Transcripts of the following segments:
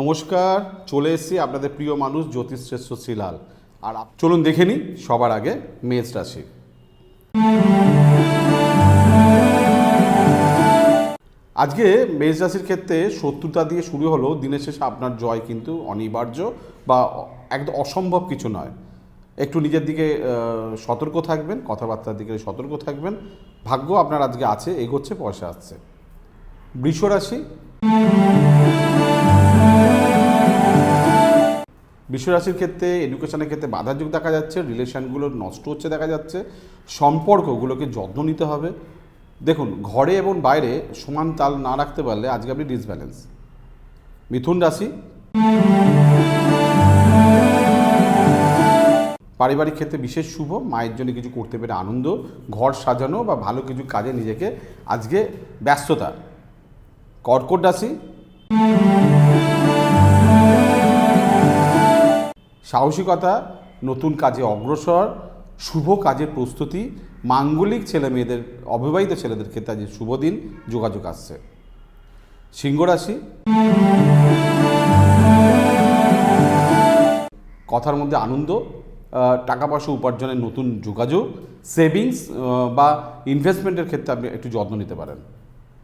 নমস্কার, চলে এসেছি আপনাদের প্রিয় মানুষ জ্যোতিষশ্রেষ্ঠ শ্রীলাল আর চলুন দেখে নিই সবার আগে মেষ রাশি। আজকে মেষ রাশির ক্ষেত্রে শত্রুতা দিয়ে শুরু হলো, দিনের শেষে আপনার জয় কিন্তু অনিবার্য বা একদম অসম্ভব কিছু নয়। একটু নিজের দিকে সতর্ক থাকবেন, কথাবার্তার দিকে সতর্ক থাকবেন। ভাগ্য আপনার আজকে আছে, এগোচ্ছে, পয়সা আসছে। বৃষ রাশি। বিশ্বরাশির ক্ষেত্রে এডুকেশনের ক্ষেত্রে বাধার যুগ দেখা যাচ্ছে রিলেশনগুলো নষ্ট হচ্ছে দেখা যাচ্ছে, সম্পর্কগুলোকে যত্ন নিতে হবে। দেখুন, ঘরে এবং বাইরে সমান তাল না রাখতে পারলে আজকে আপনি ডিসব্যালেন্স মিথুন রাশি, পারিবারিক ক্ষেত্রে বিশেষ শুভ, মায়ের জন্য কিছু করতে পেরে আনন্দ, ঘর সাজানো বা ভালো কিছু কাজে নিজেকে আজকে ব্যস্ততা। কর্কট রাশি সাহসিকতা, নতুন কাজে অগ্রসর, শুভ কাজের প্রস্তুতি, মাঙ্গলিক ছেলে মেয়েদের, অবিবাহিত ছেলেদের ক্ষেত্রে আজ শুভ দিন, যোগাযোগ আসছে। সিংহ রাশি। কথার মধ্যে আনন্দ টাকা পয়সা উপার্জনের নতুন যোগাযোগ, সেভিংস বা ইনভেস্টমেন্টের ক্ষেত্রে আপনি একটু যত্ন নিতে পারেন।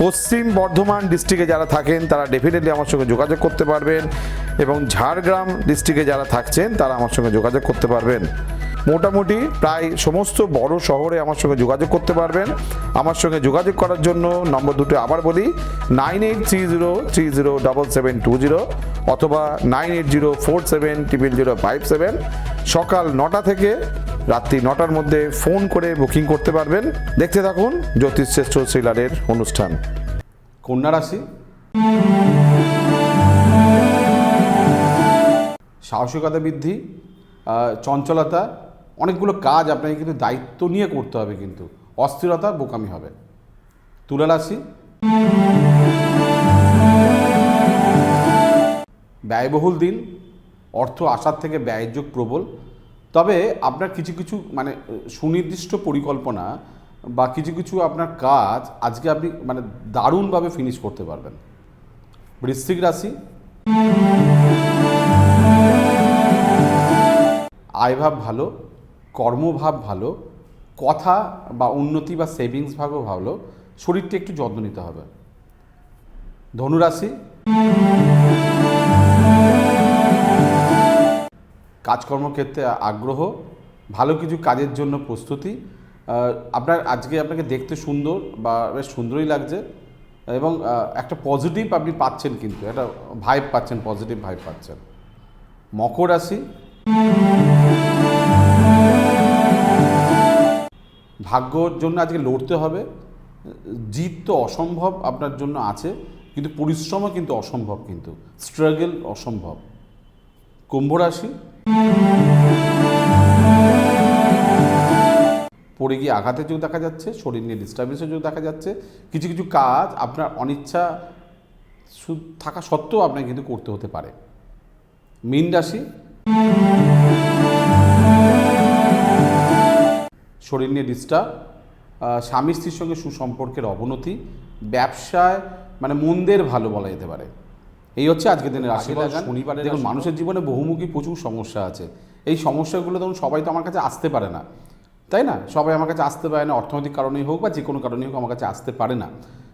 পশ্চিম বর্ধমান ডিস্ট্রিক্টে যারা থাকেন, তারা ডেফিনেটলি আমার সঙ্গে যোগাযোগ করতে পারবেন এবং ঝাড়গ্রাম ডিস্ট্রিক্টে যারা থাকছেন, তারা আমার সঙ্গে যোগাযোগ করতে পারবেন। মোটামুটি প্রায় সমস্ত বড় শহরে আমার সঙ্গে যোগাযোগ করতে পারবেন। আমার সঙ্গে যোগাযোগ করার জন্য নম্বর দুটো আবার বলি nine eight three zero three zero double seven two zero অথবা nine eight zero four seven triple zero five seven সকাল নটা থেকে রাত্রি নটার মধ্যে ফোন করে বুকিং করতে পারবেন। দেখতে থাকুন জ্যোতিষ শ্রেষ্ঠ শ্রীলারের অনুষ্ঠান। কন্যা রাশি? সাহসিকতা বৃদ্ধি চঞ্চলতা, অনেকগুলো কাজ আপনাকে কিন্তু দায়িত্ব নিয়ে করতে হবে কিন্তু। অস্থিরতা বোকামি হবে। তুলা রাশি? ব্যয়বহুল দিন, অর্থ আসার থেকে ব্যয়ের যোগ প্রবল তবে আপনার কিছু কিছু মানে সুনির্দিষ্ট পরিকল্পনা বা কিছু কিছু আপনার কাজ আজকে আপনি মানে দারুণভাবে ফিনিশ করতে পারবেন। বৃশ্চিক রাশি। আয়ভাব ভালো, কর্মভাব ভালো, কথা বা উন্নতি বা সেভিংস ভাবও ভালো শরীরটা একটু যত্ন নিতে হবে। ধনুরাশি। কাজকর্মক্ষেত্রে আগ্রহ, ভালো কিছু কাজের জন্য প্রস্তুতি। আপনার আজকে আপনাকে দেখতে সুন্দর বা বেশ সুন্দরই লাগছে এবং একটা পজিটিভ আপনি পাচ্ছেন কিন্তু, একটা ভাইব পাচ্ছেন পজিটিভ ভাইব পাচ্ছেন। মকর রাশি। ভাগ্যর জন্য আজকে লড়তে হবে। জিত তো অসম্ভব আপনার জন্য আছে, কিন্তু পরিশ্রমও কিন্তু অসম্ভব কিন্তু স্ট্রাগল অসম্ভব। কুম্ভ রাশি। পড়ে গিয়ে আঘাতের যোগ দেখা যাচ্ছে, শরীর নিয়ে ডিস্টার্বেন্সের যোগ দেখা যাচ্ছে। কিছু কিছু কাজ আপনার অনিচ্ছা থাকা সত্ত্বেও আপনাকে কিন্তু করতে হতে পারে। মীন রাশি শরীর নিয়ে ডিস্টার্ব স্বামী স্ত্রীর সঙ্গে সুসম্পর্কের অবনতি, ব্যবসায় মানে মন্দের ভালো বলা যেতে পারে। এই হচ্ছে আজকের দিনের রাশি শনিবারে দেখুন। মানুষের জীবনে বহুমুখী প্রচুর সমস্যা আছে। এই সমস্যাগুলো ধরুন সবাই তো আমার কাছে আসতে পারে না। তাই না? সবাই আমার কাছে আসতে পারে না অর্থনৈতিক কারণেই হোক বা যে কোনো কারণেই হোক আমার কাছে আসতে পারে না।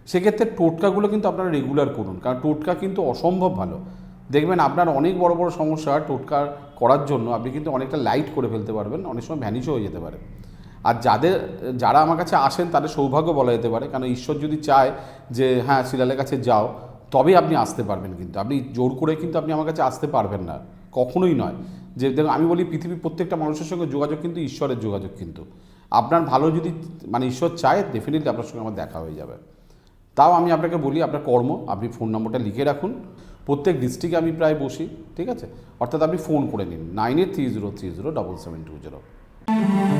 সেক্ষেত্রে টোটকাগুলো কিন্তু আপনারা রেগুলার করুন কারণ টোটকা কিন্তু অসম্ভব ভালো। দেখবেন আপনার অনেক বড় বড় সমস্যা টোটকা করার জন্য আপনি কিন্তু অনেকটা লাইট করে ফেলতে পারবেন অনেক সময় ভ্যানিশও হয়ে যেতে পারে। আর যাদের যারা আমার কাছে আসেন তাদের সৌভাগ্য বলা যেতে পারে। কারণ ঈশ্বর যদি চায় যে হ্যাঁ শিলালের কাছে যাও। তবেই আপনি আসতে পারবেন কিন্তু। আপনি জোর করে কিন্তু আপনি আমার কাছে আসতে পারবেন না। কখনোই নয়। যে দেখুন, আমি বলি পৃথিবীর প্রত্যেকটা মানুষের সঙ্গে যোগাযোগ কিন্তু ঈশ্বরের যোগাযোগ কিন্তু। আপনার ভালো যদি মানে ঈশ্বর চায় ডেফিনেটলি আপনার সঙ্গে আমার দেখা হয়ে যাবে। তাও আমি আপনাকে বলি, আপনার কর্ম, আপনি ফোন নম্বরটা লিখে রাখুন। প্রত্যেক ডিস্ট্রিক্টে আমি প্রায় বসি, ঠিক আছে? অর্থাৎ আপনি ফোন করে নিন। Nine eight three zero three zero double seven two zero